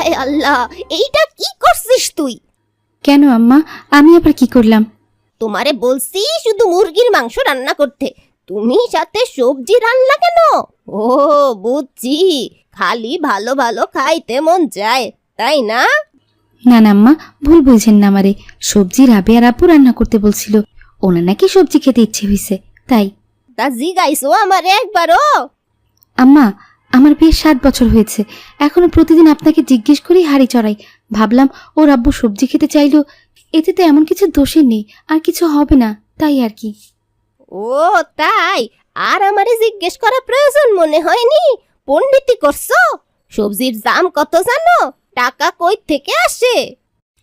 হায় আল্লাহ এইটা কি করছিস তুই? কেন আম্মা? আমি আবার কি করলাম? তোমারে বলছি শুধু মুরগির মাংস রান্না করতে। তুমি সাথে সবজি রান্না কেন? ও বুঝছি। খালি ভালো ভালো খাইতে মন যায় তাই না? না না আম্মা ভুল বুঝছেন না আমারে। সবজি রাবে আর আপু রান্না করতে বলছিল। ওনার নাকি সবজি খেতে ইচ্ছে হয়েছে তাই। তা জিগাইছো আমারে একবারও? আম্মা আমার বিয়ে সাত বছর হয়েছে। এখনও প্রতিদিন আপনাকে জিজ্ঞেস করেই হাড়ি চড়াই। ভাবলাম ওর আব্বু সবজি খেতে চাইলো। এতে তো এমন কিছু দোষের নেই আর কিছু হবে না তাই আর কি। ও তাই? আর আমারে জিজ্ঞেস করা প্রয়োজন মনে হয়নি? পণ্ডিতি করছ? সবজির দাম কত জানো? টাকা কই থেকে আসে?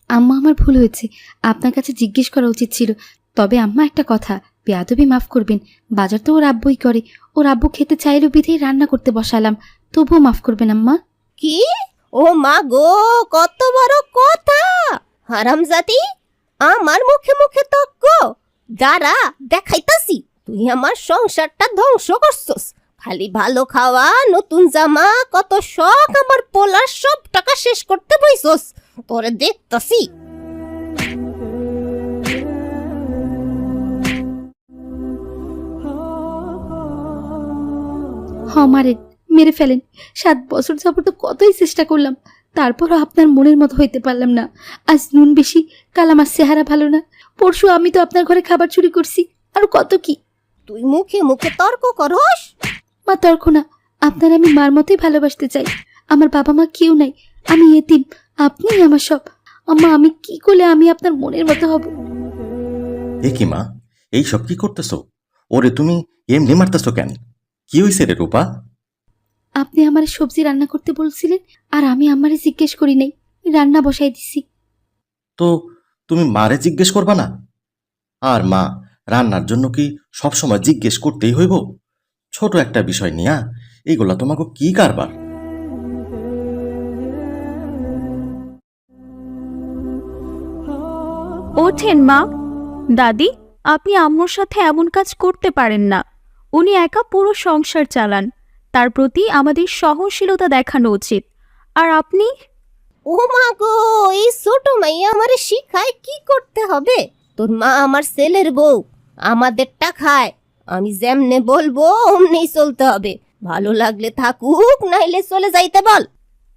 আম্মা আমার ভুল হয়েছে। আপনার কাছে জিজ্ঞেস করা উচিত ছিল। তবে আম্মা একটা কথা। বেয়াদবি মাফ করবেন, বাজার তো ওর আব্বুই করে। ওর আব্বু খেতে চাইলো বিধেই রান্না করতে বসালাম, তবুও মাফ করবেন আম্মা। কি? ও মা গো, কত বড় কথা! হারামজাদি আমার মুখে মুখে তক্ক। যারা দেখাইতাছি, তুই আমার সংসারটা ধ্বংস করছস। খালি ভালো খাওয়া, নতুন জামা, কত শখ, আমার পোলার সব টাকা শেষ করতে বইছস। তোরে দেখতাছি। হ মারেন মেরে ফেলেন। সাত বছর যাবত তো কতই চেষ্টা করলাম তারপরও আপনার মনের মতো হইতে পারলাম না। আজ নুন বেশি কাল আমার চেহারা ভালো না। পরশু আমি তো আপনার ঘরে খাবার চুরি করছি আর কত কি? তুই মুখে মুখে তর্ক করস? মা তর্ক না। আপনার আমি মার মতোই ভালোবাসতে চাই। আমার বাবা মা কেউ নাই। আমি এতিম আপনিই আমার সব। আম্মা আমি কি করলে আমি আপনার মনের মতো হব? এ কি মা এই সব কি করতেছো? ওরে তুমি এমনি মারতেছো কেন? কি হইছে রে রূপা? আপনি আমার সবজি রান্না করতে বলছিলেন আর আমি আমারে জিজ্ঞেস করি নাই রান্না বসাই দিছি। তো তুমি মারে জিজ্ঞেস করবা না? আর মা রান্নার জন্য কি সবসময় জিজ্ঞেস করতেই হইব? ছোট একটা বিষয় নিয়া এইগুলা তোমাকে কি কারবার? ওঠেন মা। দাদি আপনি আম্মুর সাথে এমন কাজ করতে পারেন না। উনি একা পুরো সংসার চালান। তার প্রতি আমাদের সহনশীলতা দেখানো উচিত। আর আপনি? ও মা গো এই ছোট মাইয়া আমারে শিখায় কি করতে হবে? তোর মা আমার ছেলের বউ আমাদেরটা খায়। আমি যেমনে বলব অমনেই চলতে হবে। ভালো লাগলে থাকুক নাইলে চলে যাইতে বল।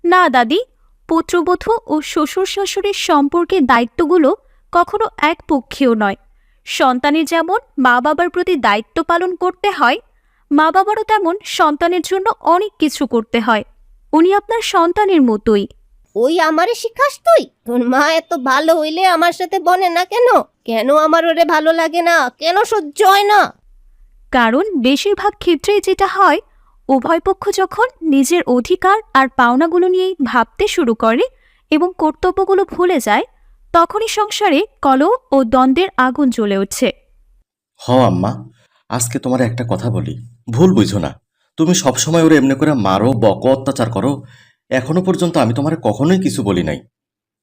না দাদি পুত্রবধূ ও শ্বশুর শাশুড়ির সম্পর্কের দায়িত্বগুলো কখনো এক একপক্ষীয় নয়। সন্তানের যেমন মা বাবার প্রতি দায়িত্ব পালন করতে হয় মা বাবারও তেমন সন্তানের জন্য অনেক কিছু করতে হয়। উনি আপনার সন্তানের মতোই। ওই আমারে শিখাস তুই? তোর মা এত ভালো হইলে আমার সাথে বনে না কেন? কেন আমার ওরে ভালো লাগে না? কেন সহ্য হয় না? কারণ বেশিরভাগ ক্ষেত্রেই যেটা হয় উভয় পক্ষ যখন নিজের অধিকার আর পাওনাগুলো নিয়েই ভাবতে শুরু করে এবং কর্তব্যগুলো ভুলে যায় তখনই সংসারে কলহ ও দ্বন্দ্বের আগুন জ্বলে উঠছে। হ আম্মা আজকে তোমার একটা কথা বলি। ভুল বুঝো না। তুমি সবসময় ওরে এমনি করে মারো বক অত্যাচার করো। এখনও পর্যন্ত আমি তোমারে কখনোই কিছু বলি নাই।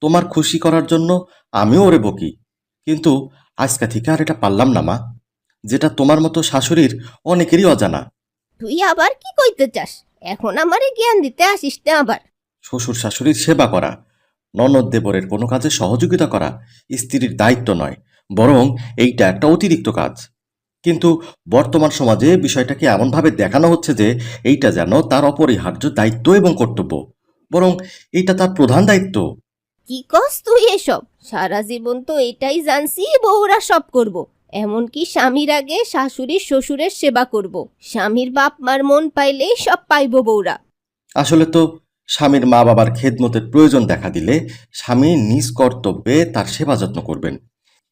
তোমার খুশি করার জন্য আমিও ওরে বকি। কিন্তু আজকে থেকে আর এটা পারলাম না মা। যেটা তোমার মতো শাশুড়ির অনেকেরই অজানা। তুই আবার কি কইতে চাস? এখন আমারে জ্ঞান দিতে আসিস না আবার। শ্বশুর শাশুড়ির সেবা করা। ননদ দেবরের কোনো কাজে সহযোগিতা করা স্ত্রীর দায়িত্ব নয় বরং এইটা একটা অতিরিক্ত কাজ কিন্তু বর্তমান সমাজে বিষয়টাকে এমনভাবে দেখানো হচ্ছে যে এইটা যেন তার অপরিহার্য দায়িত্ব এবং কর্তব্য বরং এইটা তার প্রধান দায়িত্ব কি কস তুই এসব সারা জীবন তো এটাই জানছি বউরা সব করব। এমনকি স্বামীর আগে শাশুড়ির শ্বশুরের সেবা করব। স্বামীর বাপ মার মন পাইলেই সব পাইব বউরা আসলে তো স্বামীর মা বাবার খেদমতের প্রয়োজন দেখা দিলে স্বামী নিজ কর্তব্যে তার সেবা যত্ন করবেন।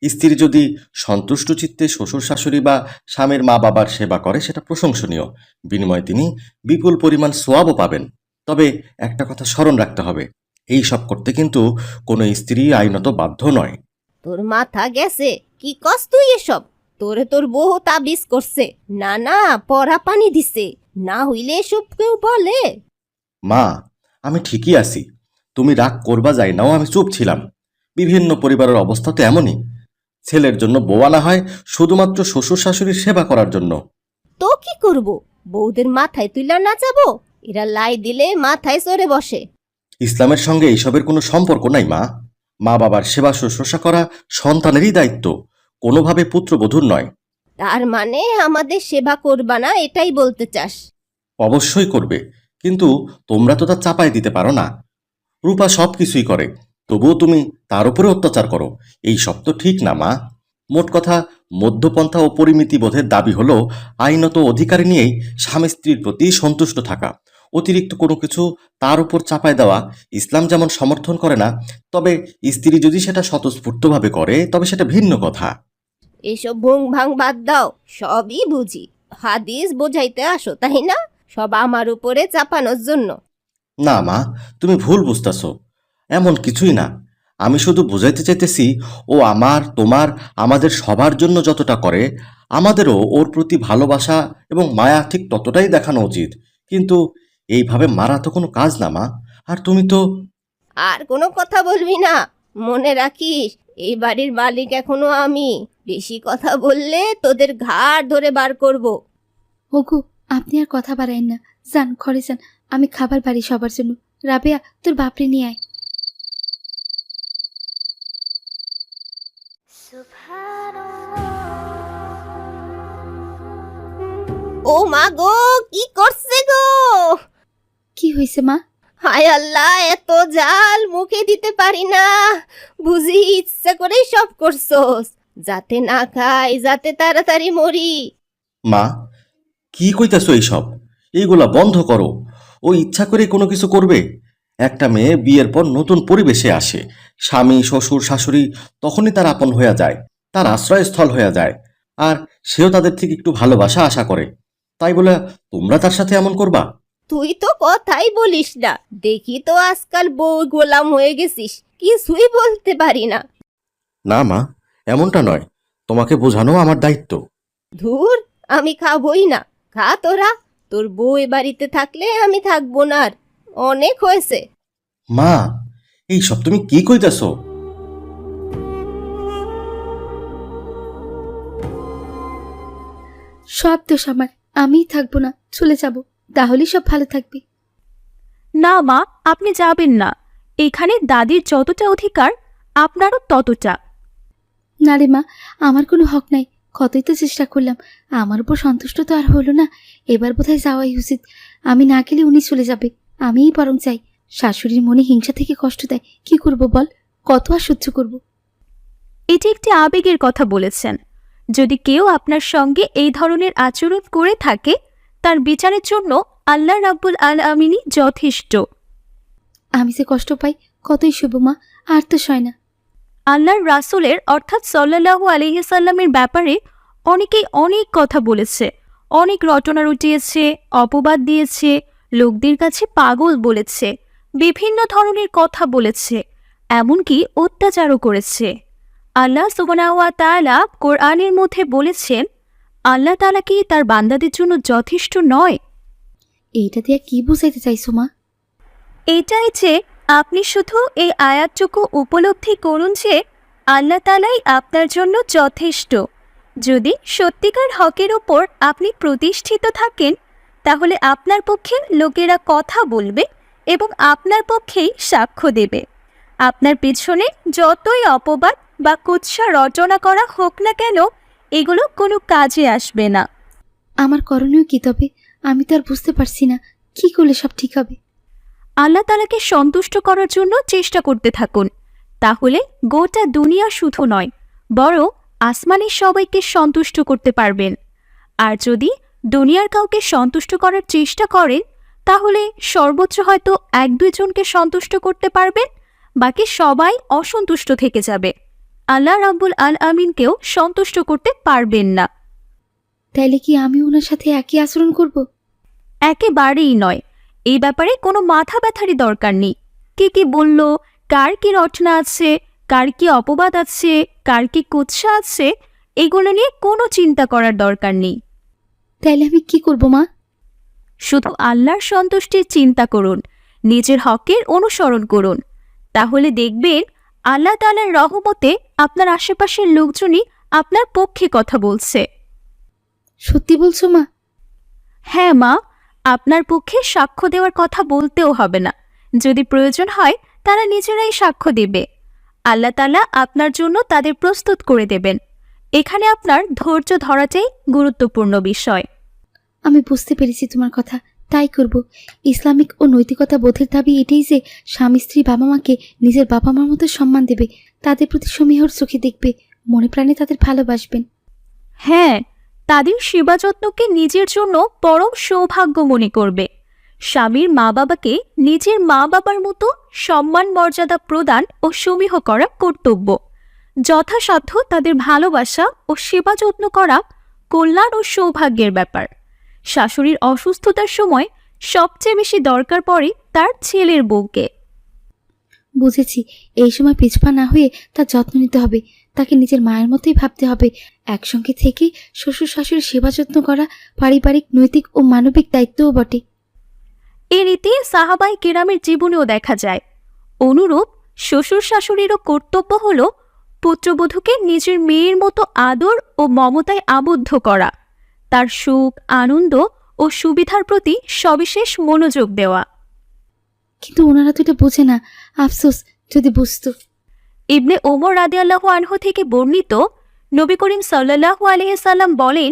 স্ত্রী যদি সন্তুষ্ট চিত্তে শ্বশুর শাশুড়ি বা স্বামীর মা বাবার সেবা করে সেটা প্রশংসনীয়। বিনিময়ে তিনি বিপুল পরিমাণ সোয়াবও পাবেন। তবে একটা কথা স্মরণ রাখতে হবে এই সব করতে কিন্তু কোনো স্ত্রী আইনত বাধ্য নয়। তোর মাথা গেছে কি কস তুই এসব? তোরে তোর বউ তাবিজ করছে না না পরা পানি দিছে না হইলে এসব কেউ বলে। মা আমি ঠিকই আছি। তুমি রাগ করবা যাই নাও আমি চুপ ছিলাম। বিভিন্ন পরিবারের অবস্থা তো এমনই। ছেলের জন্য বউ আনা হয় শুধুমাত্র শ্বশুর শাশুড়ির সেবা করার জন্য। তো কি করব? বউদের মাথায় তুইলা নাচাবো এরা লাই দিলে মাথায় চড়ে বসে। ইসলামের সঙ্গে এইসবের কোনো সম্পর্ক নাই মা। মা বাবার সেবা শুশ্রূষা করা সন্তানেরই দায়িত্ব। কোনোভাবে পুত্রবধূর নয়। তার মানে আমাদের সেবা করবা না এটাই বলতে চাস। অবশ্যই করবে। কিন্তু তোমরা তো তা চাপায় দিতে পারো না। রূপা সব কিছুই করে, তবুও তুমি তার উপরে অত্যাচার করো। এই সব তো ঠিক না, মা। মোট কথা, মধ্যপন্থা ও পরিমিতি বোধের দাবি হলো, আইনত অধিকার নিয়েই স্বামী স্ত্রীর প্রতি সন্তুষ্ট থাকা। অতিরিক্ত কোনো কিছু তার উপর চাপায় দেওয়া ইসলাম যেমন সমর্থন করে না, তবে স্ত্রী যদি সেটা স্বতঃস্ফূর্তভাবে করে, তবে সেটা ভিন্ন কথা। এসব ভুং ভাং বাদ দাও, সবই বুঝি। হাদিস বোঝাইতে আসো, তাই না? সব আমার উপরে চাপানোর জন্য। না মা তুমি ভুল বুঝতেছ। এমন কিছুই না। আমি শুধু বুঝাইতে চাইতেছি ও আমার তোমার আমাদের সবার জন্য যতটা করে আমাদেরও ওর প্রতি ভালোবাসা এবং মায়া ঠিক ততটাই দেখানো উচিত। কিন্তু এইভাবে মারা তো কোনো কাজ না মা। আর তুমি তো আর কোনো কথা বলবি না। মনে রাখিস এই বাড়ির মালিক এখনও আমি। বেশি কথা বললে তোদের ঘাড় ধরে বার করব। ওগো আপনি আর কথা বাড়াইন না। যান ঘরে যান। আমি খাবার বাড়ি সবার জন্য। রাবেয়া তোর বাপরে নিয়ে আয়। ও মা গো কি করছে গো? কি হয়েছে মা? হায় আল্লাহ এত জাল মুখে দিতে পারি না। বুঝি ইচ্ছা করেই সব করছোস। যাতে না খাই যাতে তাড়াতাড়ি মরি। মা কি কইতাছো এইসব? এইগুলা বন্ধ করো। ও ইচ্ছা করে কোনো কিছু করবে? একটা মেয়ে বিয়ের পর নতুন পরিবেশে আসে। স্বামী শ্বশুর শাশুড়ি তখনই তার আপন হয়ে যায়। তার আশ্রয়স্থল হয়ে যায়। আর সেও তাদের থেকে একটু ভালোবাসা আশা করে। তাই বলে তোমরা তার সাথে এমন করবা? তুই তো কথাই বলিস না। দেখি তো আজকাল বউ গোলাম হয়ে গেছিস। কিছুই বলতে পারি না। না মা এমনটা নয়। তোমাকে বোঝানো আমার দায়িত্ব। ধুর আমি খাবই না। খা তোরা। তোর বউ এ বাড়িতে থাকলে আমি থাকব না আর। অনেক হয়েছে। মা এই সব তুমি কি কইতাছো? সব দোষ আমার। আমিই থাকব না চলে যাব। তাহলেই সব ভালো থাকবে। না মা আপনি যাবেন না। এখানে দাদির যতটা অধিকার আপনারও ততটা। না রে মা আমার কোনো হক নাই। কতই তো চেষ্টা করলাম আমার উপর সন্তুষ্ট তো আর হলো না। এবার বোধহয় যাওয়াই উচিত। আমি না গেলে উনি চলে যাবে আমিই বরং চাই। শাশুড়ির মনে হিংসা থেকে কষ্ট দেয় কি করব বল? কত আর সহ্য করব? এটি একটি আবেগের কথা বলেছেন। যদি কেউ আপনার সঙ্গে এই ধরনের আচরণ করে থাকে তার বিচারের জন্য আল্লাহ রাব্বুল আল আমিনী যথেষ্ট। আমি যে কষ্ট পাই কতই শুভ মা আর তো সয় না। আল্লাহর রাসূলের অর্থাৎ সল্লাল্লাহু আলহিসাল্লামের ব্যাপারে অনেকেই অনেক কথা বলেছে। অনেক রটনা রটিয়েছে অপবাদ দিয়েছে লোকদের কাছে পাগল বলেছে বিভিন্ন ধরনের কথা বলেছে এমনকি অত্যাচারও করেছে। আল্লাহ সুবনাওয়া তাআলা কোরআনের মধ্যে বলেছেন আল্লাহ তালা কি তার বান্দাদের জন্য যথেষ্ট নয়? এইটা দিয়ে কি বুঝাইতে চাইছো মা? এটাই যে আপনি শুধু এই আয়াতটুকু উপলব্ধি করুন যে আল্লাহ তালাই আপনার জন্য যথেষ্ট। যদি সত্যিকার হকের ওপর আপনি প্রতিষ্ঠিত থাকেন, তাহলে আপনার পক্ষে লোকেরা কথা বলবে এবং আপনার পক্ষেই সাক্ষ্য দেবে। আপনার পেছনে যতই অপবাদ বা কুৎসা রচনা করা হোক না কেন, এগুলো কোনো কাজে আসবে না। আমার করণীয় কি তবে? আমি তো আর বুঝতে পারছি না, কি করলে সব ঠিক হবে? আল্লাহ তালাকে সন্তুষ্ট করার জন্য চেষ্টা করতে থাকুন। তাহলে গোটা দুনিয়া শুধু নয় বরং আসমানের সবাইকে সন্তুষ্ট করতে পারবেন। আর যদি দুনিয়ার কাউকে সন্তুষ্ট করার চেষ্টা করেন তাহলে সর্বোচ্চ হয়তো এক দুইজনকে সন্তুষ্ট করতে পারবেন বাকি সবাই অসন্তুষ্ট থেকে যাবে। আল্লাহ রাব্বুল আল আমিনকেও সন্তুষ্ট করতে পারবেন না। তাইলে কি আমি ওনার সাথে একই আচরণ করব? একেবারেই নয়। এই ব্যাপারে কোনো মাথা ব্যথারই দরকার নেই। কে কি বলল কার কি রচনা আছে কার কি অপবাদ আছে কার কি কুৎসা আছে এগুলো নিয়ে কোনো চিন্তা করার দরকার নেই। তাহলে আমি কি করব মা? শুধু আল্লাহর সন্তুষ্টির চিন্তা করুন নিজের হকের অনুসরণ করুন। তাহলে দেখবেন আল্লাহ তাআলার রহমতে আপনার আশেপাশের লোকজনই আপনার পক্ষে কথা বলছে। সত্যি বলছো মা? হ্যাঁ মা। আপনার পক্ষে সাক্ষ্য দেওয়ার কথা বলতেও হবে না। যদি প্রয়োজন হয় তারা নিজেরাই সাক্ষ্য দেবে। আল্লাহ তালা আপনার জন্য তাদের প্রস্তুত করে দেবেন। এখানে আপনার ধৈর্য ধরাটাই গুরুত্বপূর্ণ বিষয়। আমি বুঝতে পেরেছি তোমার কথা তাই করব। ইসলামিক ও নৈতিকতা বোধের দাবি এটাই যে স্বামী স্ত্রী বাবা মাকে নিজের বাবা মার মতো সম্মান দেবে তাদের প্রতি সমীহর চোখে দেখবে মনে প্রাণে তাদের ভালোবাসবেন। হ্যাঁ তাদের সেবা যত্নকে নিজের জন্য পরম সৌভাগ্য মনে করবে। স্বামীর মা বাবাকে নিজের মা বাবার মতো সম্মান, মর্যাদা প্রদান ও সমীহ করা কর্তব্য। যথাসাধ্য তাদের ভালোবাসা ও সেবা যত্ন করা কল্যাণ ও সৌভাগ্যের ব্যাপার। শাশুড়ির অসুস্থতার সময় সবচেয়ে বেশি দরকার পড়ে তার ছেলের বউকে। বুঝেছি, এই সময় পিছপা না হয়ে তার যত্ন নিতে হবে। তাকে নিজের মায়ের মতোই ভাবতে হবে। একসঙ্গে থেকে শ্বশুর শাশুড়ির সেবা যত্ন করা পারিবারিক নৈতিক ও মানবিক দায়িত্বও বটে। এ রীতি সাহাবাই কেরামের জীবনেও দেখা যায়। অনুরূপ শ্বশুর শাশুড়িরও কর্তব্য হল পুত্রবধূকে নিজের মেয়ের মতো আদর ও মমতায় আবদ্ধ করা। তার সুখ আনন্দ ও সুবিধার প্রতি সবিশেষ মনোযোগ দেওয়া। কিন্তু ওনারা তো এটা বোঝে না। আফসোস যদি বুঝতো। ইবনে ওমর রাদিয়াল্লাহু আনহু থেকে বর্ণিত নবী করিম সাল্লাল্লাহু আলাইসাল্লাম বলেন,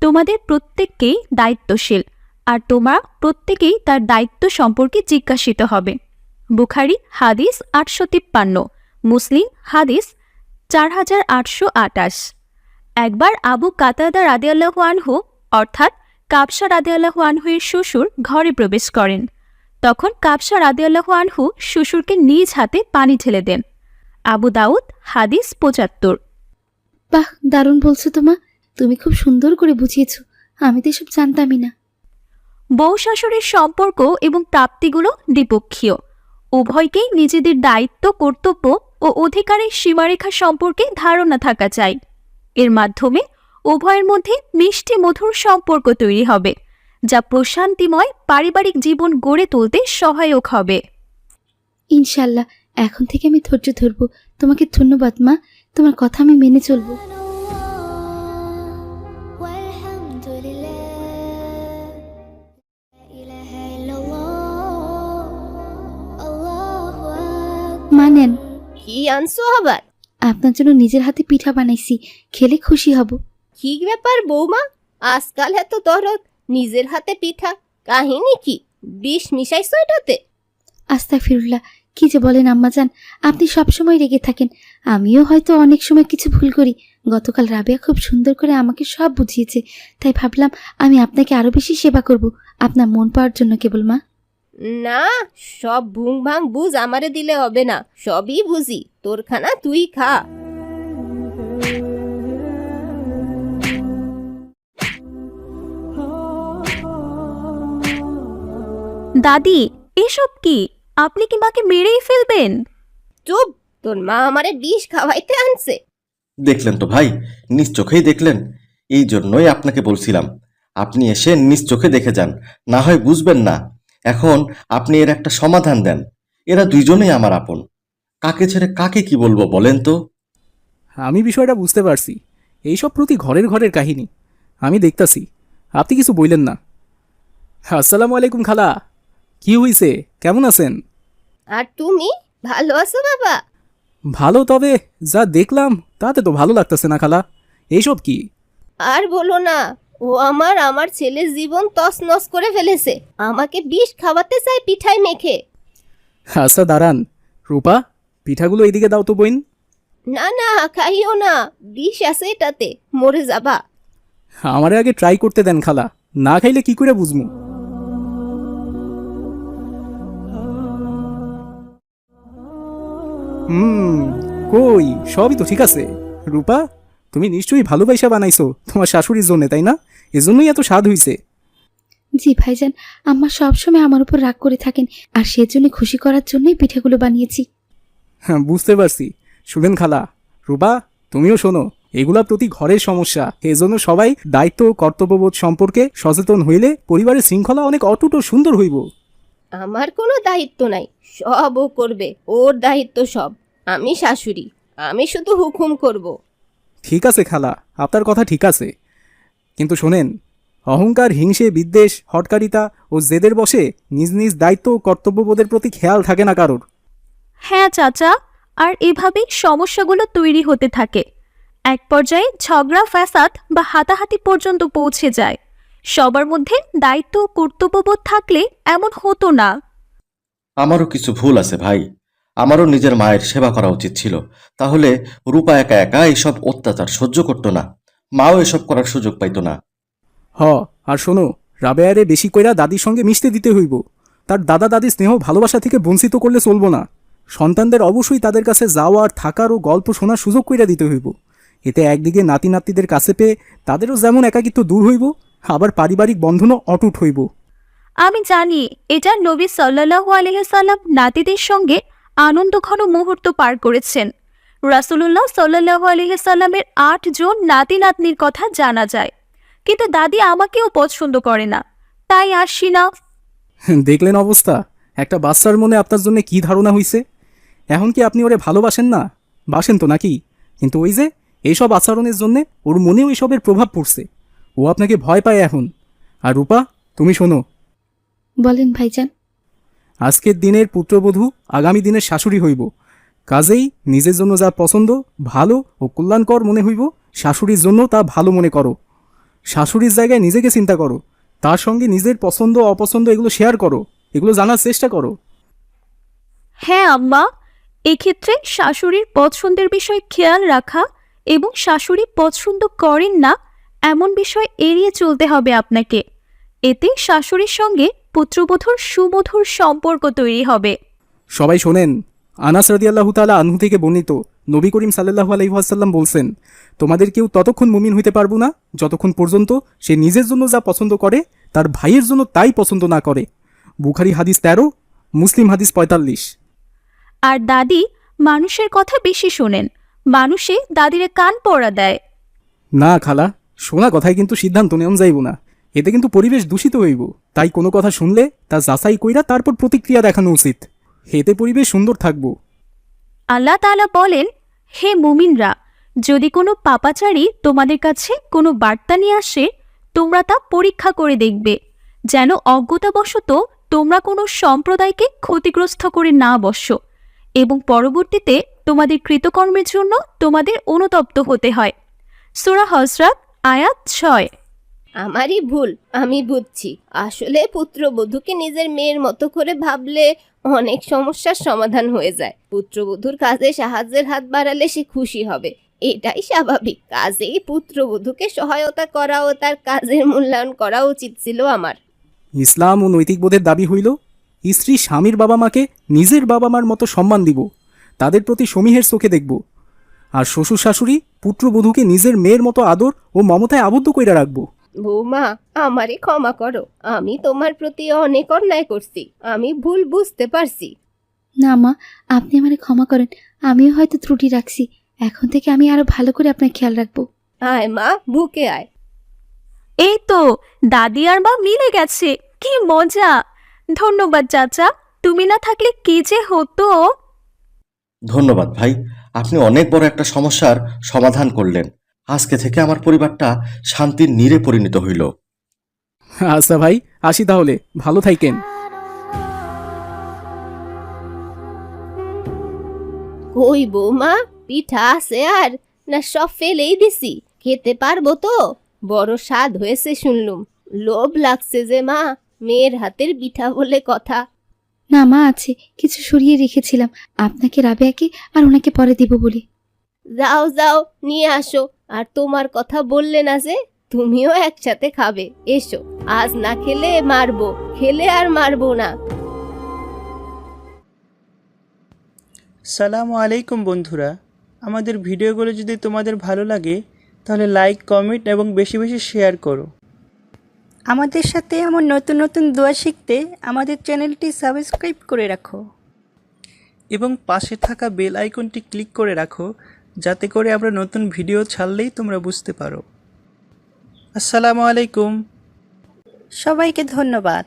তোমাদের প্রত্যেককেই দায়িত্বশীল আর তোমরা প্রত্যেকেই তার দায়িত্ব সম্পর্কে জিজ্ঞাসিত হবে। বুখারি হাদিস আটশো তিপ্পান্ন, মুসলিম হাদিস চার হাজার আটশো আটাশ। একবার আবু কাতাদা রাদিয়াল্লাহু আনহু, অর্থাৎ কাবসা রাদিয়াল্লাহু আনহুয়ের শ্বশুর ঘরে প্রবেশ করেন। তখন কাবসা রাদিয়াল্লাহু আনহু শ্বশুরকে নিজ হাতে পানি ঢেলে দেন। আবু দাউদ হাদিস পঁচাত্তর। বাহ দারুণ বলছো তোমা তুমি খুব সুন্দর করে বুঝিয়েছ। আমি তো এসব জানতামই না। বউ শাশুড়ির সম্পর্ক এবং প্রাপ্তিগুলো দ্বিপক্ষীয়। উভয়কেই নিজেদের দায়িত্ব কর্তব্য ও অধিকারের সীমারেখা সম্পর্কে ধারণা থাকা চাই। এর মাধ্যমে উভয়ের মধ্যে মিষ্টি মধুর সম্পর্ক তৈরি হবে যা প্রশান্তিময় পারিবারিক জীবন গড়ে তুলতে সহায়ক হবে। ইনশাল্লাহ এখন থেকে আমি ধৈর্য ধরব। তোমাকে ধন্যবাদ মা। তোমার কথা আমি মেনে চলব। মানেন কি আনছো আবার? আপনার জন্য নিজের হাতে পিঠা বানাইছি। খেলে খুশি হব। কি ব্যাপার বৌমা? আজকাল এত দরদ। নিজের হাতে পিঠা। কাহিনী কি? বিষ মিশাইছো এটাতে? আস্তা ফিরুল্লাহ কি যে বলেন আম্মাজান আপনি সবসময় রেগে থাকেন। আমিও হয়তো অনেক সময় কিছু ভুল করি। গতকাল রাবেয়া খুব সুন্দর করে আমাকে সব বুঝিয়েছে। তাই ভাবলাম আমি আপনাকে আরও বেশি সেবা করব। আপনার মন পাওয়ার জন্য কেবল মা। না সব ভুং ভাং বুঝ আমারে দিলে হবে না। সবই বুঝি। তোর খানা তুই খা। দাদি এসব কি? আপনি কি মাকে মেরেই ফেলবেন? চুপ তোর মা আমারে বিষ খাওয়াইতে আনছে। দেখলেন তো ভাই নিজ চোখেই দেখলেন। এই জন্যই আপনাকে বলছিলাম আপনি এসে নিজ চোখে দেখে যান না হয় বুঝবেন না। এখন আপনি এর একটা সমাধান দেন এরা দুইজনেই আমার আপন। কাকে ছেড়ে কাকে কি বলব বলেন তো? আমি বিষয়টা বুঝতে পারছি এইসব প্রতি ঘরের ঘরের কাহিনী। আমি দেখতাছি আপনি কিছু বললেন না। আসসালামু আলাইকুম খালা। কি হইছে? কেমন আছেন? আর তুমি? ভালো আছো বাবা? ভালো তবে যা দেখলাম তাতে তো ভালো লাগতেছে না খালা। এইসব কি? আর বলো না ও আমার আমার ছেলের জীবন তছনছ করে ফেলেছে। আমাকে বিষ খাওয়াতে চায় পিঠায় মেখে। আচ্ছা দাঁড়ান। রূপা পিঠাগুলো এইদিকে দাও তো বইন না না খাইও না। বিষ আছে এটাতে মরে যাবা। আমারে আগে ট্রাই করতে দেন খালা। না খাইলে কি করে বুঝমু? হুম কই সবই তো ঠিক আছে। রূপা তুমি নিশ্চয়ই ভালোবাসা বানাইছো তোমার শাশুড়ির জন্য তাই না? এজন্যই এত স্বাদ হইছে। জি ভাইজান আম্মা সবসময় আমার উপর রাগ করে থাকেন আর সেজন্য খুশি করার জন্যই পিঠাগুলো বানিয়েছি। হ্যাঁ বুঝতে পারছি। শুনেন খালা রূপা তুমিও শোনো এগুলা প্রতি ঘরের সমস্যা। এজন্য সবাই দায়িত্ব ও কর্তব্যবোধ সম্পর্কে সচেতন হইলে পরিবারের শৃঙ্খলা অনেক অটুট ও সুন্দর হইব। আমার কোনো দায়িত্ব নাই সব ও করবে ওর দায়িত্ব সব। আমি শাশুড়ি আমি শুধু হুকুম করব। ঠিক আছে খালা আপনার কথা ঠিক আছে। কিন্তু শোনেন অহংকার হিংসে বিদ্বেষ হটকারিতা ও জেদের বসে নিজ নিজ দায়িত্ব ও কর্তব্যবোধের প্রতি খেয়াল থাকে না কারোর। হ্যাঁ চাচা আর এভাবেই সমস্যাগুলো তৈরি হতে থাকে। এক পর্যায়ে ঝগড়া ফ্যাসাদ বা হাতাহাতি পর্যন্ত পৌঁছে যায়। সবার মধ্যে দায়িত্ব ও কর্তব্যবোধ থাকলে এমন হতো না। আমারও কিছু ভুল আছে ভাই। আমারও নিজের মায়ের সেবা করা উচিত ছিল। তাহলে রূপা একা একা এইসব অত্যাচার সহ্য করতো না। মাও এসব করার সুযোগ পাইতো না। হ আর শোনো রাবেয়ারে বেশি কইরা দাদির সঙ্গে মিশতে দিতে হইব। তার দাদা দাদি স্নেহ ভালোবাসা থেকে বঞ্চিত করলে চলবো না। সন্তানদের অবশ্যই তাদের কাছে যাওয়ার থাকার ও গল্প শোনার সুযোগ কইরা দিতে হইব। এতে একদিকে নাতি নাতিদের কাছে পেয়ে তাদেরও যেমন একাকিত্ব দূর হইব আবার পারিবারিক বন্ধনও অটুট হইব। আমি জানি এটা নবী সাল্লাহু আলহাম নাতিদের সঙ্গে আনন্দঘন মুহূর্ত পার করেছেন। রাসুলুল্লাহ সাল্লাহু আলহামের আট জন নাতি নাতনির কথা জানা যায়। কিন্তু দাদি আমাকেও পছন্দ করে না। তাই আসি না দেখলেন অবস্থা। একটা বাচ্চার মনে আপনার জন্য কি ধারণা হইছে? এখন কি আপনি ওরে ভালোবাসেন না? বাসেন তো নাকি? কিন্তু ওই যে এইসব আচরণের জন্যে ওর মনেও এইসবের প্রভাব পড়ছে। ও আপনাকে ভয় পায় এখন। আর রূপা তুমি শোনো। বলেন ভাইজান। আজকের দিনের পুত্রবধূ আগামী দিনের শাশুড়ি হইব। কাজেই নিজের জন্য যা পছন্দ ভালো ও কল্যাণকর মনে হইব শাশুড়ির জন্য তা ভালো মনে করো। শাশুড়ির জায়গায় নিজেকে চিন্তা করো। তার সঙ্গে নিজের পছন্দ অপছন্দ এগুলো শেয়ার করো। এগুলো জানার চেষ্টা করো। হ্যাঁ আম্মা। এক্ষেত্রে শাশুড়ির পছন্দের বিষয়ে খেয়াল রাখা এবং শাশুড়ি পছন্দ করেন না এমন বিষয় এড়িয়ে চলতে হবে আপনাকে। এতে শাশুড়ির সঙ্গে পুত্রবধূর সুমধুর সম্পর্ক তৈরি হবে। সবাই শোনেন আনাস রাদিয়াল্লাহু তালা আনহু থেকে বর্ণিত নবী করিম সাল্লাল্লাহু আলাইহি ওয়াসাল্লাম বলছেন তোমাদের কেউ ততক্ষণ মুমিন হইতে পারব না যতক্ষণ পর্যন্ত সে নিজের জন্য যা পছন্দ করে তার ভাইয়ের জন্য তাই পছন্দ না করে। বুখারি হাদিস তেরো মুসলিম হাদিস পঁয়তাল্লিশ। আর দাদি মানুষের কথা বেশি শোনেন। মানুষে দাদিরে কান পড়া দেয়। না খালা শোনা কথায় কিন্তু সিদ্ধান্ত নেওয়া যাইব না। এতে কিন্তু পরিবেশ দূষিত হইব। তাই কোনো কথা শুনলে তা যাচাই কইরা তারপর প্রতিক্রিয়া দেখানো উচিত। এতে পরিবেশ সুন্দর থাকব। আল্লাহ তাআলা বলেন, হে মুমিনরা, যদি কোনো পাপাচারী তোমাদের কাছে কোনো বার্তা নিয়ে আসে, তোমরা তা পরীক্ষা করে দেখবে, যেন অজ্ঞতাবশত তোমরা কোনো সম্প্রদায়কে ক্ষতিগ্রস্ত করে না বসো এবং পরবর্তীতে তোমাদের কৃতকর্মের জন্য তোমাদের অনুতপ্ত হতে হয়। সুরা হজরত আয়াত ছয়। আমারই ভুল আমি বুঝছি। আসলে পুত্রবধূকে নিজের মেয়ের মতো করে ভাবলে অনেক সমস্যার সমাধান হয়ে যায়। পুত্রবধূর কাজে সাহায্যের হাত বাড়ালে সে খুশি হবে। এটাই স্বাভাবিক। কাজেই পুত্রবধূকে সহায়তা করা ও তার কাজের মূল্যায়ন করা উচিত ছিল আমার। ইসলাম ও নৈতিক বোধের দাবি হইল স্ত্রী স্বামীর বাবা মাকে নিজের বাবা মার মতো সম্মান দিব। তাদের প্রতি সমীহের চোখে দেখব। আর শ্বশুর শাশুড়ি পুত্রবধূকে নিজের মেয়ের মতো আদর ও মমতায় আবদ্ধ কইরা রাখব। বৌমা আমারে ক্ষমা করো। আমি তোমার প্রতি অনেক অন্যায় করছি। আমি ভুল বুঝতে পারছি। না মা আপনি আমারে ক্ষমা করেন। আমিও হয়তো ত্রুটি রাখছি। এখন থেকে আমি আরও ভালো করে আপনার খেয়াল রাখব। আয় মা বুকে আয়। এই তো দাদি আর মা মিলে গেছে। কি মজা। ধন্যবাদ চাচা। তুমি না থাকলে কি যে হতো? ধন্যবাদ ভাই। আপনি অনেক বড় একটা সমস্যার সমাধান করলেন। আজকে থেকে আমার পরিবারটা শান্তির নীরে পরিণত হইল। আচ্ছা ভাই আসি তাহলে। ভালো থাইকেন কই বৌমা পিঠা আছে আর? না সব ফেলেই দিছি। খেতে পারব তো? বড় স্বাদ হয়েছে শুনলুম। লোভ লাগছে যে মা মেয়ের হাতের পিঠা বলে কথা। না মা আছে কিছু সরিয়ে রেখেছিলাম। আপনাকে রাবেয়াকে আর ওনাকে পরে দিব বলে। যাও যাও নিয়ে আসো। আর তোমার কথা বললে না যে তুমিও একসাথে খাবে। এসো আজ না খেলে মারবো খেলে আর মারবো না। সালাম আলাইকুম বন্ধুরা। আমাদের ভিডিওগুলো যদি তোমাদের ভালো লাগে তাহলে লাইক কমেন্ট এবং বেশি বেশি শেয়ার করো। আমাদের সাথে আমার নতুন নতুন দোয়া শিখতে আমাদের চ্যানেলটি সাবস্ক্রাইব করে রাখো। এবং পাশে থাকা বেল আইকনটি ক্লিক করে রাখো যাতে করে আমরা নতুন ভিডিও ছাড়লেই তোমরা বুঝতে পারো। আসসালামু আলাইকুম। সবাইকে ধন্যবাদ।